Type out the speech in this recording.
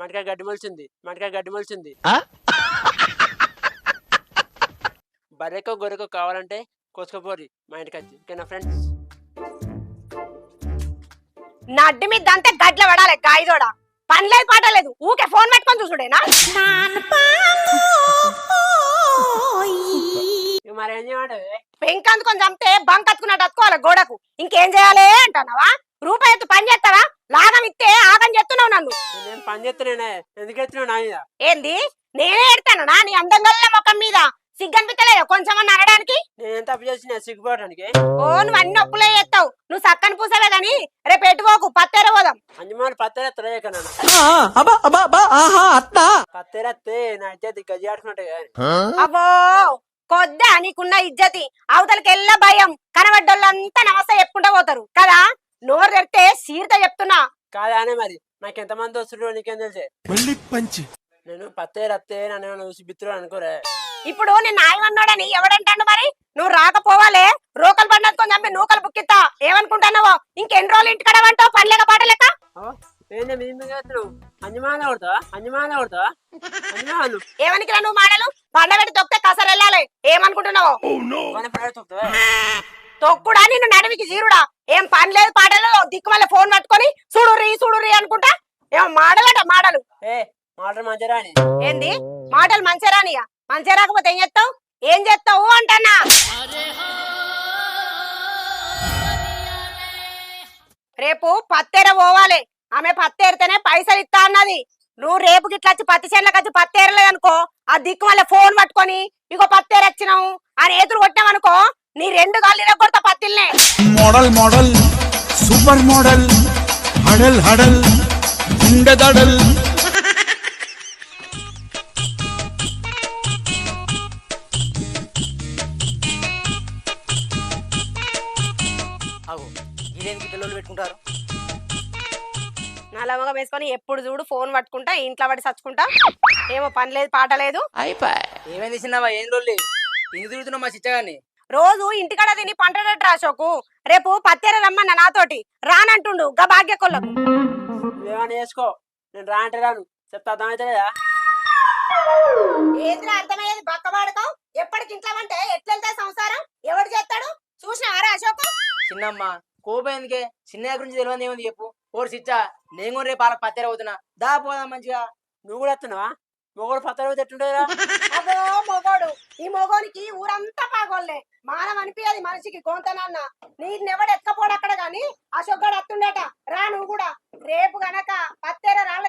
మనకాయ గడ్డి మొలిచింది. మనకాయ గడ్డి మొలిచింది. బర్రెకో గొర్రెకో కావాలంటే కోసుకపోరి మా ఇంటికి వచ్చి. ఓకేనా ఫ్రెండ్స్? నా అడ్డి మీద అంతే గడ్ల పడాలి గాయదోడ పని లేదు పాట లేదు. ఊకే ఫోన్ పెట్టుకొని చూసుడేనా? మరి పెంక అందుకొని చంపితే బంక్ అతుకున్నట్టు అతుకోవాలి గోడకు. ఇంకేం చేయాలి అంటున్నావా? రూపాయి ఎత్తు పని చేస్తావా లాగం ఇస్తే ఆగం చేస్తున్నావు నన్ను నేను పని చేస్తున్నానే ఎందుకు ఎత్తున్నావు నా మీద ఏంది? నేనే ఎడతానా? నీ అందంగల్ల ముఖం మీద సిగ్గనిపించలేదు కొంచెం అనడానికి నేను ఎంత తప్పు చేసిన సిగ్గుపడడానికి ఓ నువ్వు అన్ని ఒప్పులే చేస్తావు. నువ్వు సక్కని పూసవే గాని రేపు ఎట్టుకోకు పత్తేర పోదాం. అంజమాని ఆహా అత్తా. పత్తేరెత్తే నా ఆడుకున్నట్టే కానీ అబ్బో కొద్దా నీకున్న ఇజ్జతి. అవతలకి ఎల్ల భయం. కనబడ్డోళ్ళంతా నమస్తే చెప్పుకుంటా పోతారు. కదా? నోరు తెరితే సీరత చెప్తున్నా. కాదానే మరి. నాకు ఎంతమంది వస్తుండ్రో నీకేం తెలిసే? మళ్ళీ పంచి. నేను పత్తేరత్తే నన్ను ఏమైనా చూసి బిత్తురు అనుకోరే. ఇప్పుడు నేను నాయమన్నాడని ఎవడంటాడు మరి? నువ్వు రాకపోవాలే. రోకలు పండుకొని చంపి నూకలు బుక్కిత్తా. ఏమనుకుంటున్నావో? ఇంకెన్ని రోజులు ఇంటికడ వంటావు పనిలేక పాటలేక అవో, ఏంది మీ మీద ఎత్తున్నావు అంజమాన కొడతావా? అంజమాన కొడతావా? అంజమాను ఏమనికి నువ్వు మాటలు పండబెట్టి తొక్కితే కసరు వెళ్ళాలి ఏమనుకుంటున్నావో తొక్కుతావా? తొక్కుడా? నిన్ను నడివికి జీరుడా ఏం పని లేదు పాట లేదు దిక్కు మళ్ళీ ఫోన్ పట్టుకొని చూడుర్రి చూడుర్రి అనుకుంటా? ఏం మాడలట మాటలు. ఏ మాట మంచిరా అని ఏంది? మాటలు మంచిగా రానియా? మంచిగా రాకపోతే ఏం చేస్తావు? ఏం చేస్తావు అంటన్నా? రేపు పత్తేర పోవాలి. ఆమె పత్తేరితేనే పైసలు ఇస్తా అన్నది. నువ్వు రేపు గిట్లా వచ్చి పత్తి చేనులకు వచ్చి పత్తేరలేదు అనుకో ఆ దిక్కు మళ్ళీ ఫోన్ పట్టుకొని ఇగో పత్తేరు వచ్చినావు అని ఎదురు కొట్టామనుకో నీ రెండు గాలి కొడతా పత్తిల్నే. మోడల్ మోడల్ సూపర్ మోడల్ హడల్ హడల్ గుండెదడల్ అగో ఇదేంటి పిల్లలు పెట్టుకుంటారు? వేసుకొని ఎప్పుడు చూడు ఫోన్ పట్టుకుంటా ఇంట్లో పడి చచ్చుకుంటా. ఏమో పని లేదు పాట లేదు. ఏమైంది చిన్నవా ఏం రోజులు ఎందుకు తిరుగుతున్నావు మా చిచ్చగాన్ని? రోజు ఇంటికాడ తిని పంటడట్టు అశోకు రేపు పత్తేర రమ్మన్న నాతోటి రానంటుండు గా భాగ్య కొల్లకు నువ్వేమన్నా చేసుకో నేను రా అంటే రాను. చెప్తా అర్థమైతే లేదా? ఏంద్రా అర్థమయ్యేది? బక్క వాడకం? ఎప్పటికి ఇంట్లో అంటే ఎట్లెళ్తా సంసారం? ఎవడు చేస్తాడు? చూసినారా అశోకు? చిన్నమ్మ కోపం ఎందుకే? చిన్నయ్య గురించి తెలియదు ఏముంది చెప్పు? ఓడి చిచ్చా నేను కూడా రేపు వాళ్ళకి పత్తేర అవుతున్నా. దా పోదాం మంచిగా. నువ్వు కూడా వస్తున్నావా? మొగోడు పత్తరు ఎట్టుండేరా అదో మొగోడు. ఈ మొగోనికి ఊరంతా పాగోళ్ళే. మానం అనిపించదు మనిషికి గోంతనాన్న నీటిని ఎవడు అక్కడ గాని అశోక్ గడు అత్తుండట రా నువ్వు కూడా. రేపు గనక పత్తేర రాళ్ళ